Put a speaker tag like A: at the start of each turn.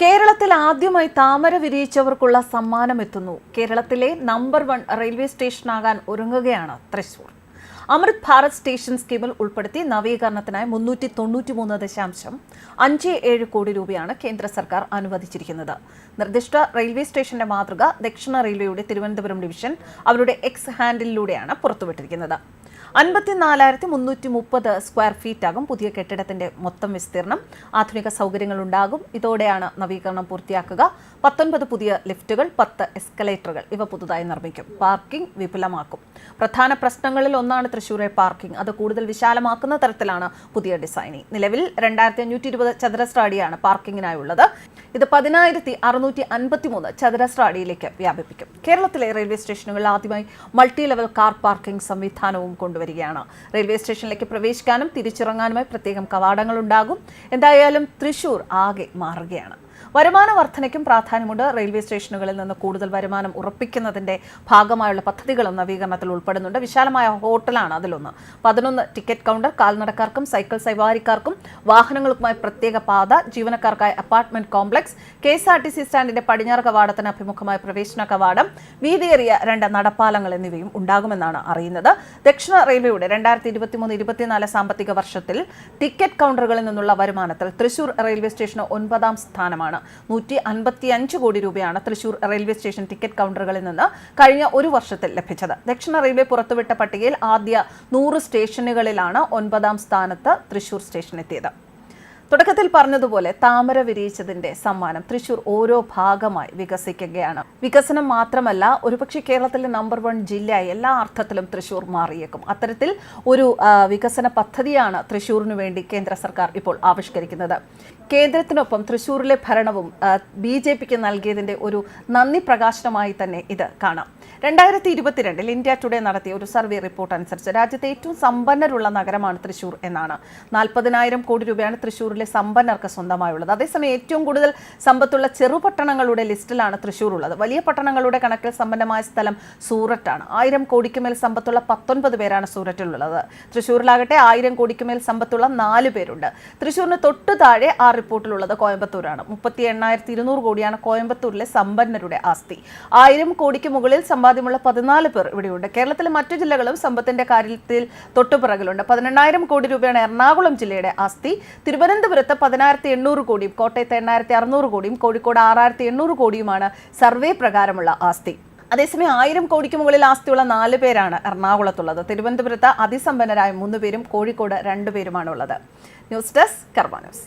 A: കേരളത്തിൽ ആദ്യമായി താമര വിരിയിച്ചവർക്കുള്ള സമ്മാനം എത്തുന്നു കേരളത്തിലെ നമ്പർ വൺ റെയിൽവേ സ്റ്റേഷനാകാൻ ഒരുങ്ങുകയാണ് തൃശൂർ. അമൃത് ഭാരത് സ്റ്റേഷൻ സ്കീമിൽ ഉൾപ്പെടുത്തി നവീകരണത്തിനായി മുന്നൂറ്റി തൊണ്ണൂറ്റി മൂന്ന് ദശാംശം അഞ്ച് ഏഴ് കോടി രൂപയാണ് കേന്ദ്ര സർക്കാർ അനുവദിച്ചിരിക്കുന്നത്. നിർദ്ദിഷ്ട റെയിൽവേ സ്റ്റേഷന്റെ മാതൃക ദക്ഷിണ റെയിൽവേയുടെ തിരുവനന്തപുരം ഡിവിഷൻ അവരുടെ എക്സ് ഹാൻഡിലൂടെയാണ് പുറത്തുവിട്ടിരിക്കുന്നത്. അൻപത്തിനാലായിരത്തി മുന്നൂറ്റി മുപ്പത് സ്ക്വയർ പുതിയ കെട്ടിടത്തിന്റെ മൊത്തം വിസ്തീർണം. ആധുനിക സൗകര്യങ്ങൾ ഉണ്ടാകും ഇതോടെയാണ് നവീകരണം പൂർത്തിയാക്കുക. പത്തൊൻപത് പുതിയ ലിഫ്റ്റുകൾ പത്ത് എസ്കലേറ്ററുകൾ ഇവ പുതുതായി നിർമ്മിക്കും. പാർക്കിംഗ് വിപുലമാക്കും. പ്രധാന പ്രശ്നങ്ങളിൽ ഒന്നാണ് തൃശൂരെ പാർക്കിംഗ്. അത് കൂടുതൽ വിശാലമാക്കുന്ന തരത്തിലാണ് പുതിയ ഡിസൈനിങ്. നിലവിൽ രണ്ടായിരത്തി അഞ്ഞൂറ്റി ഇരുപത് ചതുരശ്ര അടിയാണ് പാർക്കിങ്ങിനായുള്ളത്. ഇത് പതിനായിരത്തി അറുന്നൂറ്റി അൻപത്തി മൂന്ന് ചതുരശ്ര അടിയിലേക്ക് വ്യാപിപ്പിക്കും. കേരളത്തിലെ റെയിൽവേ സ്റ്റേഷനുകളിൽ ആദ്യമായി മൾട്ടി ലെവൽ കാർ പാർക്കിംഗ് സംവിധാനവും കൊണ്ടുവരികയാണ് റെയിൽവേ സ്റ്റേഷനിലേക്ക് പ്രവേശിക്കാനും തിരിച്ചിറങ്ങാനുമായി പ്രത്യേകം കവാടങ്ങൾ ഉണ്ടാകും എന്തായാലും തൃശൂർ ആകെ മാറുകയാണ്. വരുമാന വർധനയ്ക്കും പ്രാധാന്യമുണ്ട്. റെയിൽവേ സ്റ്റേഷനുകളിൽ നിന്ന് കൂടുതൽ വരുമാനം ഉറപ്പിക്കുന്നതിന്റെ ഭാഗമായുള്ള പദ്ധതികളും നവീകരണത്തിൽ ഉൾപ്പെടുന്നുണ്ട്. വിശാലമായ ഹോട്ടലാണ് അതിലൊന്ന്. പതിനൊന്ന് ടിക്കറ്റ് കൗണ്ടർ കാൽനടക്കാർക്കും സൈക്കിൾ സവാരിക്കാർക്കും വാഹനങ്ങൾക്കുമായി പ്രത്യേക പാത ജീവനക്കാർക്കായി apartment complex K S R T C സ്റ്റാൻഡിന്റെ പടിഞ്ഞാറ് കവാടത്തിന് അഭിമുഖമായ പ്രവേശന കവാടം വീതിയേറിയ രണ്ട് നടപ്പാലങ്ങൾ എന്നിവയും ഉണ്ടാകുമെന്നാണ് അറിയുന്നത്. ദക്ഷിണ റെയിൽവേയുടെ രണ്ടായിരത്തി ഇരുപത്തിമൂന്ന് ഇരുപത്തിനാല് സാമ്പത്തിക വർഷത്തിൽ ടിക്കറ്റ് കൗണ്ടറുകളിൽ നിന്നുള്ള വരുമാനത്തിൽ തൃശൂർ റെയിൽവേ സ്റ്റേഷന് ഒൻപതാം സ്ഥാനമാണ്. നൂറ്റി അൻപത്തി അഞ്ച് കോടി രൂപയാണ് തൃശൂർ റെയിൽവേ സ്റ്റേഷൻ ടിക്കറ്റ് കൗണ്ടറുകളിൽ നിന്ന് കഴിഞ്ഞ ഒരു വർഷത്തിൽ ലഭിച്ചത്. ദക്ഷിണ റെയിൽവേ പുറത്തുവിട്ട പട്ടികയിൽ ആദ്യ നൂറ് സ്റ്റേഷനുകളിലാണ് ഒൻപതാം സ്ഥാനത്ത് തൃശൂർ സ്റ്റേഷൻ എത്തിയത് തുടക്കത്തിൽ പറഞ്ഞതുപോലെ താമര വിരിയിച്ചതിന്റെ സമ്മാനം തൃശൂർ ഓരോ ഭാഗമായി വികസിക്കുകയാണ്. വികസനം മാത്രമല്ല ഒരുപക്ഷെ കേരളത്തിലെ നമ്പർ വൺ ജില്ലയായി എല്ലാ അർത്ഥത്തിലും തൃശൂർ മാറിയേക്കും. അത്തരത്തിൽ ഒരു വികസന പദ്ധതിയാണ് തൃശൂരിനു വേണ്ടി കേന്ദ്ര സർക്കാർ ഇപ്പോൾ ആവിഷ്കരിക്കുന്നത്. കേന്ദ്രത്തിനൊപ്പം തൃശൂരിലെ ഭരണവും ബി ജെ പിക്ക് നൽകിയതിന്റെ ഒരു നന്ദി പ്രകാശനമായി തന്നെ ഇത് കാണാം. രണ്ടായിരത്തി ഇരുപത്തിരണ്ടിൽ ഇന്ത്യ ടുഡേ നടത്തിയ ഒരു സർവേ റിപ്പോർട്ട് അനുസരിച്ച് രാജ്യത്തെ ഏറ്റവും സമ്പന്നരുള്ള നഗരമാണ് തൃശൂർ എന്നാണ്. നാൽപ്പതിനായിരം കോടി രൂപയാണ് തൃശൂരിലെ സമ്പന്നർക്ക് സ്വന്തമായുള്ളത്. അതേസമയം ഏറ്റവും കൂടുതൽ സമ്പത്തുള്ള ചെറുപട്ടണങ്ങളുടെ ലിസ്റ്റിലാണ് തൃശ്ശൂർ ഉള്ളത് വലിയ പട്ടണങ്ങളുടെ കണക്കിൽ സമ്പന്നമായ സ്ഥലം സൂററ്റാണ്. ആയിരം കോടിക്ക് മേൽ സമ്പത്തുള്ള പത്തൊൻപത് പേരാണ് സൂററ്റിലുള്ളത്. തൃശ്ശൂരിലാകട്ടെ ആയിരം കോടിക്ക് മേൽ സമ്പത്തുള്ള നാല് പേരുണ്ട്. തൃശ്ശൂരിന് തൊട്ടു താഴെ ആ റിപ്പോർട്ടിലുള്ളത് കോയമ്പത്തൂരാണ്. മുപ്പത്തി എണ്ണായിരത്തി ഇരുന്നൂറ് കോടിയാണ് കോയമ്പത്തൂരിലെ സമ്പന്നരുടെ ആസ്തി. ആയിരം കോടിക്ക് മുകളിൽ സമ്പാദ്യമുള്ള പതിനാല് പേർ ഇവിടെയുണ്ട്. കേരളത്തിലെ മറ്റു ജില്ലകളും സമ്പത്തിന്റെ കാര്യത്തിൽ തൊട്ടുപിറകിലുണ്ട് പതിനെണ്ണായിരം കോടി രൂപയാണ് എറണാകുളം ജില്ലയുടെ ആസ്തി. തിരുവനന്തപുരത്ത് പതിനായിരത്തി എണ്ണൂറ് കോടിയും കോട്ടയത്ത് എണ്ണായിരത്തി അറുന്നൂറ് കോടിയും കോഴിക്കോട് ആറായിരത്തി എണ്ണൂറ് കോടിയുമാണ് സർവേ പ്രകാരമുള്ള ആസ്തി. അതേസമയം ആയിരം കോടിക്ക് മുകളിൽ ആസ്തിയുള്ള നാല് പേരാണ് എറണാകുളത്തുള്ളത്. തിരുവനന്തപുരത്ത് അതിസമ്പന്നരായ മൂന്ന് പേരും കോഴിക്കോട് രണ്ടു പേരുമാണ് ഉള്ളത് ന്യൂസ് ഡെസ്ക് ന്യൂസ്.